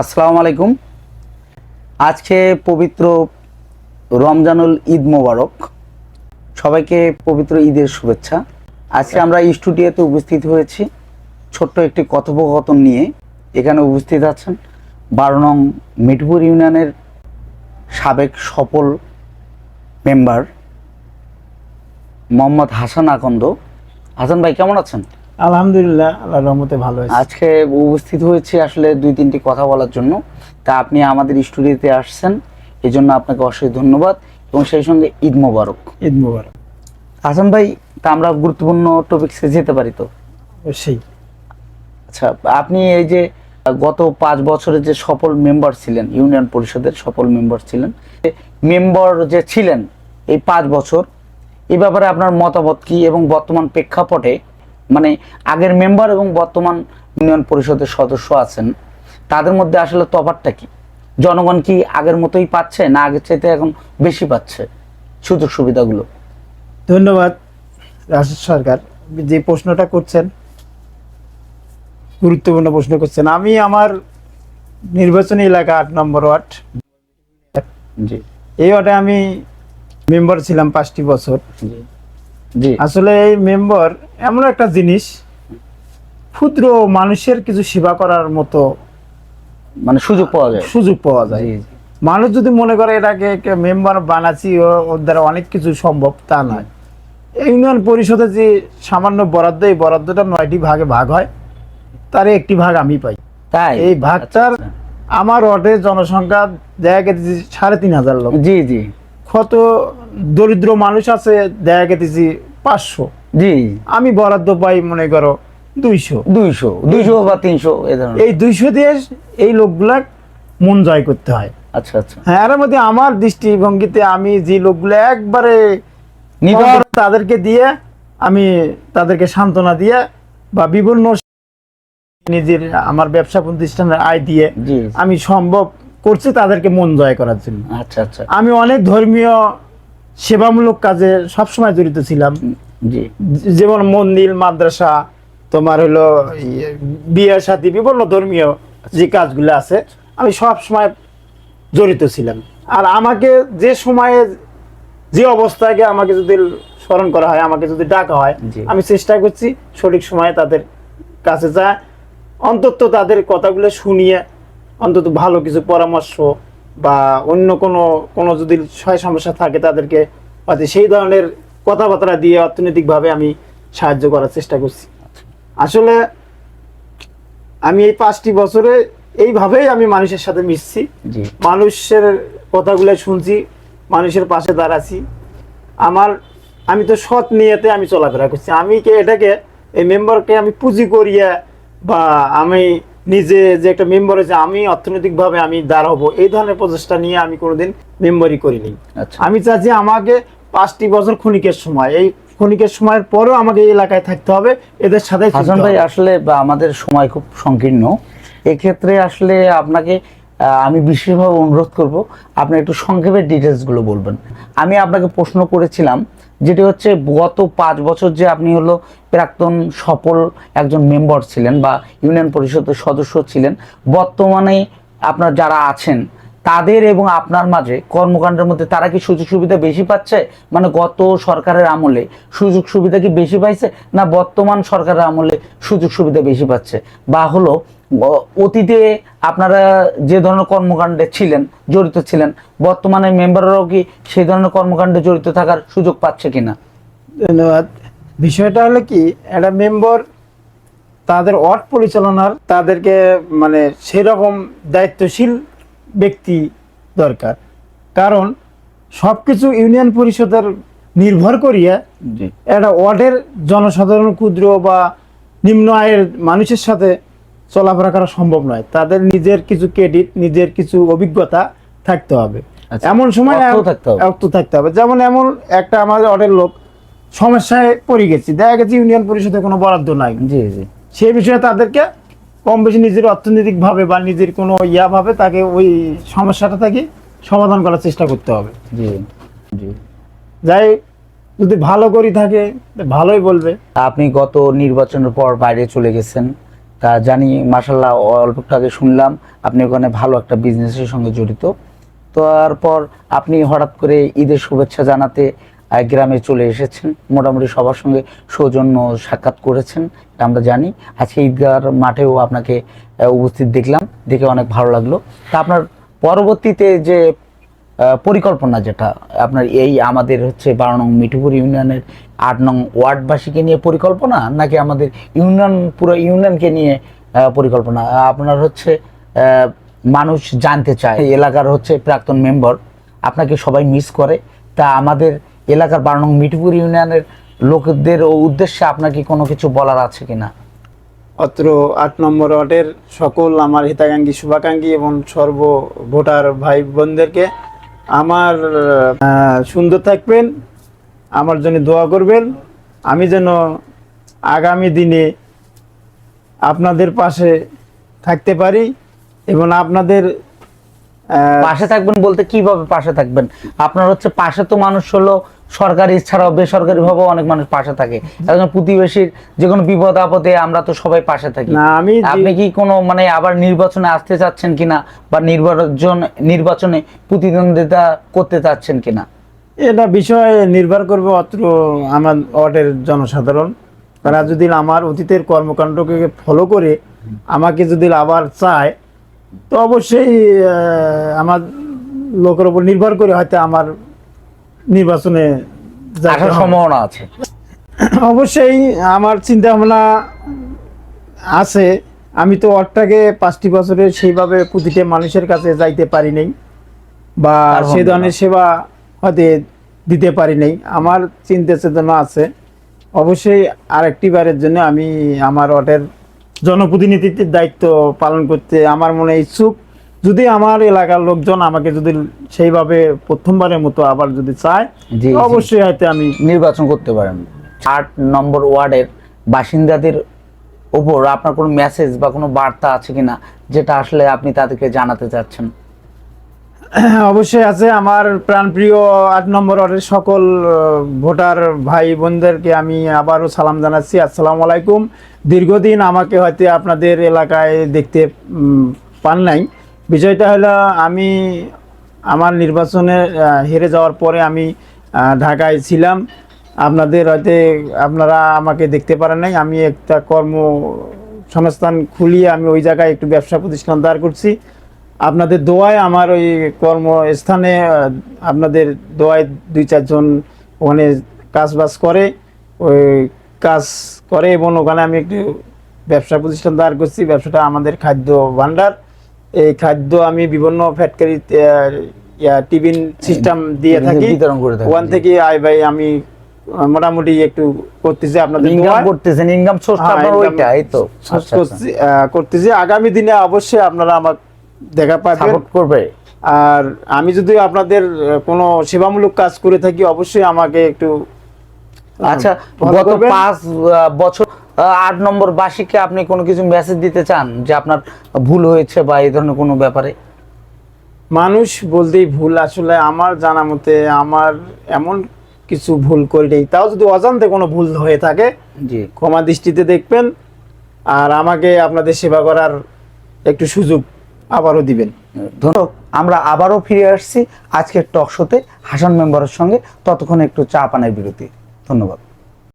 আসসালামু আলাইকুম। আজকে পবিত্র রমজানুল ঈদ মোবারক। সবাইকে পবিত্র ঈদের শুভেচ্ছা। আজকে আমরা স্টুডিওতে উপস্থিত হয়েছি ছোট্ট একটি কথোপকথন নিয়ে। এখানে উপস্থিত আছেন বারো নং মিঠপুর ইউনিয়নের সাবেক সফল মেম্বার মোহাম্মদ হাসান আকন্দ। হাসান ভাই, কেমন আছেন? আলহামদুলিল্লাহ আল্লাহ রহমতে ভালো আছে। আজকে উপস্থিত হয়েছে আসলে দুই তিনটি কথা বলার জন্য। তা আপনি আমাদের স্টুডিওতে আসছেন এই জন্য আপনাকে অশেষ ধন্যবাদ এবং সেই সঙ্গে ঈদ মোবারক। ঈদ মুবারক। হাসান ভাই তা আমরা গুরুত্বপূর্ণ টপিকসে যেতে পারি তো? অবশ্যই। আচ্ছা আপনি এই যে গত পাঁচ বছরে যে সফল মেম্বার ছিলেন ইউনিয়ন পরিষদের সফল মেম্বার ছিলেন মেম্বার যে ছিলেন এই পাঁচ বছর এই ব্যাপারে আপনার মতামত কি এবং বর্তমান প্রেক্ষাপটে মানে আগের মেম্বার এবং বর্তমান ইউনিয়ন পরিষদের সদস্য আছেন তাদের মধ্যে আসলে তফাতটা কি? জনগণ কি আগের মতোই পাচ্ছে না আগের চাইতে এখন বেশি পাচ্ছে সুযোগ সুবিধাগুলো? ধন্যবাদ রাশেদ সরকার যে প্রশ্নটা করছেন গুরুত্বপূর্ণ প্রশ্ন করছেন। আমি আমার নির্বাচনী এলাকা আট নম্বর ওয়ার্ড। জি। এই ওয়ার্ডে আমি মেম্বার ছিলাম পাঁচটি বছর। জি জি। আসলে এই মেম্বার এমন একটা জিনিস ক্ষুদ্র মানুষের কিছু সেবা করার মতো মানে সুযোগ পাওয়া যায়। সুযোগ পাওয়া যায়। মানুষ যদি মনে করে এটাকে মেম্বার বানাচ্ছি ও- ওর দ্বারা অনেক কিছু সম্ভব তা নয়। ইউনিয়ন পরিষদে যে সামান্য বরাদ্দ এই বরাদ্দটা নয়টি ভাগে ভাগ হয়। তার একটি ভাগ আমি পাই। তাই? এই ভাগটার আচ্ছা, আমার ওয়ার্ডের জনসংখ্যা দেখা গেছে সাড়ে তিন হাজার লোক। জি জি। কত দরিদ্র মানুষ আছে দেখা গেতেছি পাঁচশো। জি। আমি বরাদ্দ পাই মনে করো দুইশো। দুইশো দুইশো বা তিনশো এই দুইশো দিয়ে এই লোকগুলা মন জয় করতে হয়। আচ্ছা আচ্ছা। হ্যাঁ এর মধ্যে আমার দৃষ্টিভঙ্গিতে আমি যে লোকগুলো একবারে তাদেরকে দিয়ে আমি তাদেরকে সান্ত্বনা দিয়ে বা বিভিন্ন নিজের আমার ব্যবসা প্রতিষ্ঠানের আয় দিয়ে আমি সম্ভব করছি তাদেরকে মন জয় করার জন্য। আচ্ছা আচ্ছা। আমি অনেক ধর্মীয় সেবামূলক কাজে সবসময় জড়িত ছিলাম। জি। যেমন মন্দির মাদ্রাসা তোমার হলো ইয়ে, বিয়ে সাথী বিভিন্ন ধর্মীয় যে কাজগুলো আছে আমি সব সময় জড়িত ছিলাম। আর আমাকে যে সময়ে যে অবস্থাকে আমাকে যদি স্মরণ করা হয় আমাকে যদি ডাকা হয়। আমি চেষ্টা করছি সঠিক সময়ে তাদের কাছে যা অন্তত তাদের কথাগুলো শুনিয়ে অন্তত ভালো কিছু পরামর্শ বা অন্য কোনো কোনো যদি সয় সমস্যা থাকে তাদেরকে হয়তো সেই ধরনের কথাবার্তা দিয়ে অর্থনৈতিকভাবে আমি সাহায্য করার চেষ্টা করছি। আসলে আমি এই পাঁচটি বছরে এইভাবেই আমি মানুষের সাথে মিশছি। মানুষের কথাগুলো শুনছি মানুষের পাশে দাঁড়াচ্ছি। আমার আমি তো সৎ নিয়েতে আমি চলাফেরা করছি। আমি কি এটাকে এই মেম্বারকে আমি পুঁজি করিয়ে বা আমি নিজে যে একটা মেম্বার হয়েছে আমি অর্থনৈতিকভাবে আমি দাঁড়াবো এই ধরনের প্রচেষ্টা নিয়ে আমি কোনোদিন মেম্বারই করিনি। আচ্ছা। আমি চাচ্ছি আমাকে পাঁচটি বছর ক্ষণিকের সময় এই ক্ষণিকের সময়ের পরেও আমাকে এই এলাকায় থাকতে হবে এদের সাথে হাসান ভাই আসলে বা আমাদের সময় খুব সংকীর্ণ। এক্ষেত্রে আসলে আপনাকে আমি বিশেষভাবে অনুরোধ করব, আপনি একটু সংক্ষেপে ডিটেলসগুলো বলবেন। আমি আপনাকে প্রশ্ন করেছিলাম, যেটি হচ্ছে গত পাঁচ বছর যে আপনি হলো প্রাক্তন সফল একজন মেম্বার ছিলেন বা ইউনিয়ন পরিষদের সদস্য ছিলেন, বর্তমানে আপনার যারা আছেন, তাদের এবং আপনার মাঝে কর্মকাণ্ডের মধ্যে তারা কি সুযোগ সুবিধা বেশি পাচ্ছে? মানে গত সরকারের আমলে সুযোগ সুবিধা কি বেশি পাইছে? না বর্তমান সরকারের আমলে সুযোগ সুবিধা বেশি পাচ্ছে? বা হলো অতীতে আপনারা যে ধরনের কর্মকাণ্ডে ছিলেন জড়িত ছিলেন বর্তমানে মেম্বাররাও কি সেই ধরনের কর্মকাণ্ডে জড়িত থাকার সুযোগ পাচ্ছে কিনা? ধন্যবাদ। বিষয়টা হলো কি একটা মেম্বার তাদের ওয়ার্ড পরিচালনার তাদেরকে মানে সেরকম দায়িত্বশীল ব্যক্তি দরকার। কারণ সব কিছু ইউনিয়ন পরিষদের নির্ভর করিয়া একটা ওয়ার্ডের জনসাধারণ ক্ষুদ্র বা নিম্ন আয়ের মানুষের সাথে চলাফেরা করা সম্ভব নয়। তাদের নিজের কিছু ক্রেডিট নিজের কিছু অভিজ্ঞতা থাকতে হবে। আচ্ছা, এমন সময় অর্থ থাকতে হবে। যেমন এমন একটা আমাদের ওয়ার্ডের লোক সমস্যায় পড়ে গেছি। দেখা গেছে ইউনিয়ন পরিষদে কোনো বরাদ্দ নাই। জি জি। সেই বিষয়ে তাদেরকে কম বেশি নিজের অর্থনৈতিক ভাবে বা নিজের কোনো ইয়া ভাবে তাকে ওই সমস্যাটা থেকে সমাধান করার চেষ্টা করতে হবে। জি জি। যাই যদি ভালো করি থাকে ভালোই বলবে। আপনি গত নির্বাচনের পর বাইরে চলে গেছেন। তা জানি মাসাল্লাহ অল্প একটু আগে শুনলাম আপনি ওখানে ভালো একটা বিজনেসের সঙ্গে জড়িত। তারপর আপনি হঠাৎ করে ঈদের শুভেচ্ছা জানাতে গ্রামে চলে এসেছেন। মোটামুটি সবার সঙ্গে সৌজন্য সাক্ষাৎ করেছেন, এটা আমরা জানি। আজকে ঈদগার মাঠেও আপনাকে উপস্থিত দেখলাম, দেখে অনেক ভালো লাগল। তা আপনার পরবর্তীতে যে পরিকল্পনা যেটা, আপনার এই আমাদের হচ্ছে বারো নং মিঠুপুর ইউনিয়নের আট নং ওয়ার্ডবাসীকে নিয়ে পরিকল্পনা, নাকি আমাদের ইউনিয়ন, পুরো ইউনিয়নকে নিয়ে পরিকল্পনা? আপনার হচ্ছে মানুষ জানতে চায় এলাকার হচ্ছে প্রাক্তন মেম্বার, আপনাকে সবাই মিস করে, তা আমাদের এলাকার বারো নং মিঠুপুর ইউনিয়নের লোকদের উদ্দেশ্যে আপনাকে কোনো কিছু বলার আছে কিনা? অত্র আট নম্বর ওয়ার্ডের সকল আমার হিতাকাঙ্ক্ষী, শুভাকাঙ্ক্ষী এবং সর্ব ভোটার ভাই বোনদেরকে আমার সুন্দর থাকবেন, আমার জন্য দোয়া করবেন। আমি যেন আগামী দিনে আপনাদের পাশে থাকতে পারি এবং আপনাদের পাশে থাকবেন বলতে কীভাবে পাশে থাকবেন? আপনার হচ্ছে পাশে তো মানুষ হলো সরকারি ছাড়াও বেসরকারি ভাবেও অনেক মানুষ পাশে থাকে। একজন প্রতিবেশীর যে কোনো বিপদ আপদে আমরা তো সবাই পাশে থাকি। না আমি আপনি কি কোনো মানে আবার নির্বাচনে আসতে চাচ্ছেন কিনা বা নির্বাচন নির্বাচনে প্রতিদ্বন্দ্বিতা করতে চাচ্ছেন কিনা? এটা বিষয়ে নির্ভর করবে অত্র আমার ওয়ার্ডের জনসাধারণ। তারা যদি আমার অতীতের কর্মকাণ্ডকে ফলো করে আমাকে যদি আবার চায় তো অবশ্যই আমার লোকের উপর নির্ভর করে হয়তো আমার নির্বাচনে আসার সম্ভাবনা আছে। অবশ্যই আমার চিন্তা ভাবনা আছে। আমি তো ওয়ার্ডটাকে পাঁচটি বছরে সেইভাবে প্রতিটা মানুষের কাছে যাইতে পারি নাই বা সেই ধরনের সেবা হয়তো দিতে পারি নাই। আমার চিন্তা চেতনা আছে। অবশ্যই আরেকটি বারের জন্য আমি আমার ওয়ার্ডের জনপ্রতিনিধিত্বের দায়িত্ব পালন করতে আমার মনে ইচ্ছুক। যদি আমার এলাকার লোকজন আমাকে যদি সেইভাবে প্রথমবারের মতো আবার যদি চায় অবশ্যই হয়তো আমি নির্বাচন করতে পারেন। আট নম্বর ওয়ার্ডের বাসিন্দাদের ওপর আপনার কোনো মেসেজ বা কোনো বার্তা আছে কিনা যেটা আসলে আপনি তাদেরকে জানাতে চাচ্ছেন? অবশ্যই আছে। আমার প্রাণপ্রিয় আট নম্বর ওয়ার্ডের সকল ভোটার ভাই বোনদেরকে আমি আবারও সালাম জানাচ্ছি। আসসালামু আলাইকুম। দীর্ঘদিন আমাকে হয়তো আপনাদের এলাকায় দেখতে পান নাই। বিষয়টা হলো আমি আমার নির্বাচনে হেরে যাওয়ার পরে আমি ঢাকায় ছিলাম। আপনাদের হয়তো, আপনারা আমাকে দেখতে পারেন নাই। আমি একটা কর্ম সংস্থান খুলিয়ে আমি ওই জায়গায় একটু ব্যবসা প্রতিষ্ঠান দাঁড় করছি। আপনাদের দোয়ায় আমার ওই কর্মস্থানে আপনাদের দোয়ায় দুই চারজন ওখানে কাজ বাজ করে, ওই কাজ করে এবং ওখানে আমি একটু ব্যবসা প্রতিষ্ঠান দাঁড় করছি। ব্যবসাটা আমাদের খাদ্য ভাণ্ডার। এই খাদ্য আমি বিভিন্ন ফ্যাক্টরি টিফিন সিস্টেম দিয়ে থাকি। বিতরণ করে থাকেন, ওখান থেকে আই ভাই আমি মোটামুটি একটু করতেছি আপনাদের ইনকাম করতেছেন ইনকাম সোর্সটা হ্যাঁ, আপনার ওইটা এই তো। করছি, আহ, করতেছি। আগামী দিনে অবশ্যই আপনারা আমার দেখা পাবেন। সাপোর্ট করবে। আর আমি যদি আপনাদের কোনো সেবামূলক কাজ করে থাকি অবশ্যই আমাকে একটু আচ্ছা গত পাঁচ বছর আট নম্বর বার্ষিককে আপনি কোনো কিছু মেসেজ দিতে চান যে আপনার ভুল হয়েছে বা এই ধরনের কোনো ব্যাপারে? মানুষ বলতেই ভুল। আসলে আমার জানা মতে আমার এমন কিছু ভুল করি নেই তাও যদি অজান্তে কোনো ভুল হয়ে থাকে জি। ক্ষমা দৃষ্টিতে দেখবেন আর আমাকে আপনাদের সেবা করার একটু সুযোগ আবারও দিবেন। ধন্যবাদ। আমরা আবারও ফিরে আসছি আজকের টক শোতে। হাসান মেম্বারের সঙ্গে ততক্ষণ একটু চা পানের বিরতি। ধন্যবাদ।